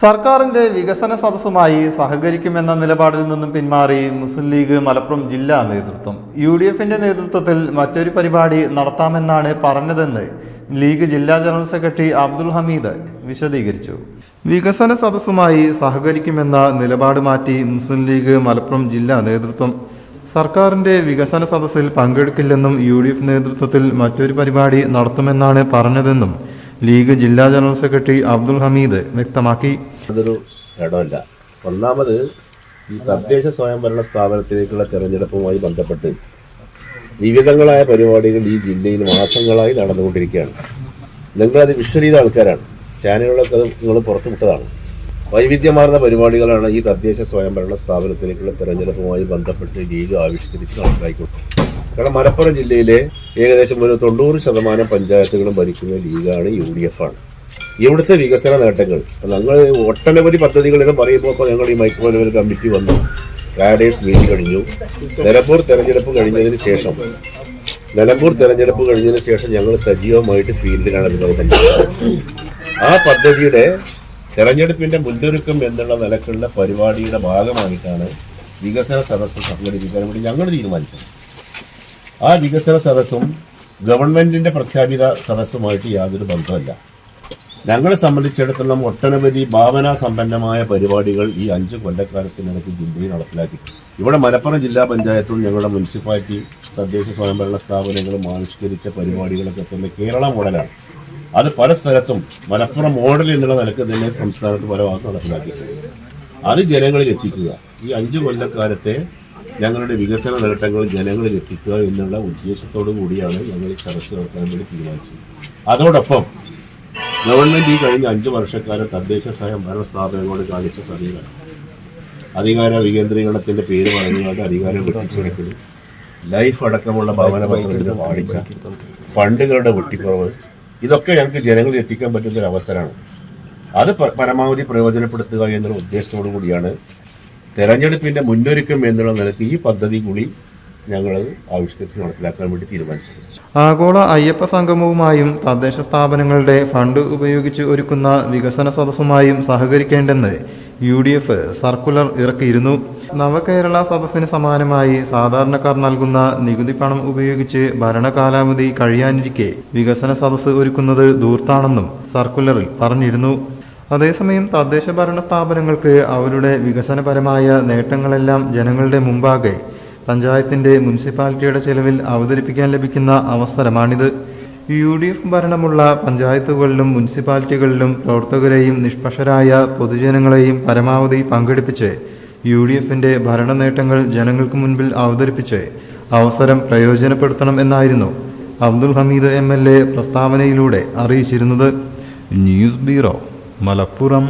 സർക്കാരിന്റെ വികസന സദസ്സുമായി സഹകരിക്കുമെന്ന നിലപാടിൽ നിന്നും പിന്മാറി മുസ്ലിം ലീഗ് മലപ്പുറം ജില്ലാ നേതൃത്വം. യു ഡി എഫിന്റെ നേതൃത്വത്തിൽ മറ്റൊരു പരിപാടി നടത്താമെന്നാണ് പറഞ്ഞതെന്ന് ലീഗ് ജില്ലാ ജനറൽ സെക്രട്ടറി അബ്ദുൽ ഹമീദ് വിശദീകരിച്ചു. വികസന സദസ്സുമായി സഹകരിക്കുമെന്ന നിലപാട് മാറ്റി മുസ്ലിം ലീഗ് മലപ്പുറം ജില്ലാ നേതൃത്വം. സർക്കാരിന്റെ വികസന സദസ്സിൽ പങ്കെടുക്കില്ലെന്നും യു നേതൃത്വത്തിൽ മറ്റൊരു പരിപാടി നടത്തുമെന്നാണ് പറഞ്ഞതെന്നും ലീഗ് ജില്ലാ ജനറൽ സെക്രട്ടറി അബ്ദുൽ ഹമീദ് വ്യക്തമാക്കി. അതൊരു ഇടമല്ല ഒന്നാമത് ഈ തദ്ദേശ സ്വയംഭരണ സ്ഥാപനത്തിലേക്കുള്ള തെരഞ്ഞെടുപ്പുമായി ബന്ധപ്പെട്ട് വിവിധങ്ങളായ പരിപാടികൾ ഈ ജില്ലയിൽ മാസങ്ങളായി നടന്നുകൊണ്ടിരിക്കുകയാണ്. നിങ്ങളത് വിശ്വരീത ആൾക്കാരാണ്. ചാനലുകളൊക്കെ നിങ്ങൾ പുറത്തുവിട്ടതാണ്. വൈവിധ്യമാർന്ന പരിപാടികളാണ് ഈ തദ്ദേശ സ്വയംഭരണ സ്ഥാപനത്തിലേക്കുള്ള തെരഞ്ഞെടുപ്പുമായി ബന്ധപ്പെട്ട് ലീഗ് ആവിഷ്കരിച്ച് നടപ്പായിക്കൊണ്ടു കാരണം മലപ്പുറം ജില്ലയിലെ ഏകദേശം ഒരു തൊണ്ണൂറ് ശതമാനം പഞ്ചായത്തുകളും ഭരിക്കുന്ന ലീഗാണ് യു ഡി എഫ് ആണ്. ഇവിടുത്തെ വികസന നേട്ടങ്ങൾ ഞങ്ങൾ ഒട്ടനവധി പദ്ധതികൾ എന്ന് പറയുമ്പോൾ ഞങ്ങൾ ഈ മൈക്രോ ലെവൽ കമ്മിറ്റി വന്നു. കാഡേഴ്സ് മീറ്റ് കഴിഞ്ഞു. നിലമ്പൂർ തെരഞ്ഞെടുപ്പ് കഴിഞ്ഞതിന് ശേഷം നിലമ്പൂർ തെരഞ്ഞെടുപ്പ് കഴിഞ്ഞതിന് ശേഷം ഞങ്ങൾ സജീവമായിട്ട് ഫീൽഡിലാണ് അതിനോട് ആ പദ്ധതിയുടെ തെരഞ്ഞെടുപ്പിന്റെ മുന്നൊരുക്കം എന്നുള്ള നിലക്കുള്ള പരിപാടിയുടെ ഭാഗമായിട്ടാണ് വികസന സദസ്സ് സംഘടിപ്പിക്കാൻ വേണ്ടി ഞങ്ങൾ തീരുമാനിച്ചത്. ആ വികസന സദസ്സും ഗവൺമെന്റിന്റെ പ്രഖ്യാപിത സദസ്സുമായിട്ട് യാതൊരു ബന്ധമല്ല ഞങ്ങളെ സംബന്ധിച്ചിടത്തോളം ഒട്ടനവധി ഭാവനാ സമ്പന്നമായ പരിപാടികൾ ഈ അഞ്ച് കൊല്ലക്കാലത്തിനിടയ്ക്ക് ജില്ലയിൽ നടപ്പിലാക്കി ഇവിടെ മലപ്പുറം ജില്ലാ പഞ്ചായത്തും ഞങ്ങളുടെ മുനിസിപ്പാലിറ്റി തദ്ദേശ സ്വയംഭരണ സ്ഥാപനങ്ങളും ആവിഷ്കരിച്ച പരിപാടികളൊക്കെ തന്നെ കേരള മോഡലാണ്. അത് പല സ്ഥലത്തും മലപ്പുറം മോഡൽ എന്നുള്ള നിലയ്ക്ക് തന്നെ സംസ്ഥാനത്ത് പല ഭാഗത്തും നടപ്പിലാക്കിയിട്ടുണ്ട്. അത് ജനങ്ങളിൽ എത്തിക്കുക. ഈ അഞ്ച് കൊല്ലക്കാലത്തെ ഞങ്ങളുടെ വികസന നേട്ടങ്ങൾ ജനങ്ങളിൽ എത്തിക്കുക എന്നുള്ള ഉദ്ദേശത്തോടു കൂടിയാണ് ഞങ്ങൾ ഈ സദസ്സ് നടത്താൻ വേണ്ടി തീരുമാനിച്ചത്. അതോടൊപ്പം ഗവൺമെന്റ് ഈ കഴിഞ്ഞ അഞ്ചു വർഷക്കാലം തദ്ദേശ സ്വയംഭരണ സ്ഥാപനങ്ങളോട് കാണിച്ച സമീപനം അധികാര വികേന്ദ്രീകരണത്തിന്റെ പേര് പറഞ്ഞുകൊണ്ട് അധികാരം വെട്ടിച്ചുടക്കൽ ലൈഫ് അടക്കമുള്ള ഭവന പദ്ധതികൾ വാണിജ്യ ഫണ്ടുകളുടെ വെട്ടിക്കുറവ്. ഇതൊക്കെ ഞങ്ങൾക്ക് ജനങ്ങളിൽ എത്തിക്കാൻ പറ്റുന്ന ഒരു അവസരമാണ്. അത് പരമാവധി പ്രയോജനപ്പെടുത്തുക എന്നുള്ള ഉദ്ദേശത്തോടു കൂടിയാണ് തെരഞ്ഞെടുപ്പിന്റെ മുന്നൊരുക്കം എന്നുള്ള നിലയ്ക്ക് ഈ പദ്ധതി കൂടി ഞങ്ങൾ ആവിഷ്കരിച്ച് നടപ്പിലാക്കാൻ വേണ്ടി തീരുമാനിച്ചത് ആഗോള അയ്യപ്പ സംഗമവുമായും തദ്ദേശ സ്ഥാപനങ്ങളുടെ ഫണ്ട് ഉപയോഗിച്ച് ഒരുക്കുന്ന വികസന സദസ്സുമായും സഹകരിക്കേണ്ടെന്ന് യു ഡി എഫ് സർക്കുലർ ഇറക്കിയിരുന്നു. നവകേരള സദസ്സിന് സമാനമായി സാധാരണക്കാർ നൽകുന്ന നികുതി പണം ഉപയോഗിച്ച് ഭരണകാലാവധി കഴിയാനിരിക്കെ വികസന സദസ്സ് ഒരുക്കുന്നത് ദൂർത്താണെന്നും സർക്കുലറിൽ പറഞ്ഞിരുന്നു. അതേസമയം തദ്ദേശ ഭരണ സ്ഥാപനങ്ങൾക്ക് അവരുടെ വികസനപരമായ നേട്ടങ്ങളെല്ലാം ജനങ്ങളുടെ മുമ്പാകെ പഞ്ചായത്തിന്റെ മുനിസിപ്പാലിറ്റിയുടെ ചെലവിൽ അവതരിപ്പിക്കാൻ ലഭിക്കുന്ന അവസരമാണിത്. യു ഡി എഫ് ഭരണമുള്ള പഞ്ചായത്തുകളിലും മുനിസിപ്പാലിറ്റികളിലും പ്രവർത്തകരെയും നിഷ്പക്ഷരായ പൊതുജനങ്ങളെയും പരമാവധി പങ്കെടുപ്പിച്ച് യു ഡി എഫിന്റെ ഭരണ നേട്ടങ്ങൾ ജനങ്ങൾക്ക് മുൻപിൽ അവതരിപ്പിച്ച് അവസരം പ്രയോജനപ്പെടുത്തണം എന്നായിരുന്നു Abdul Hameed M L A പ്രസ്താവനയിലൂടെ അറിയിച്ചിരുന്നത്. News bureau Malappuram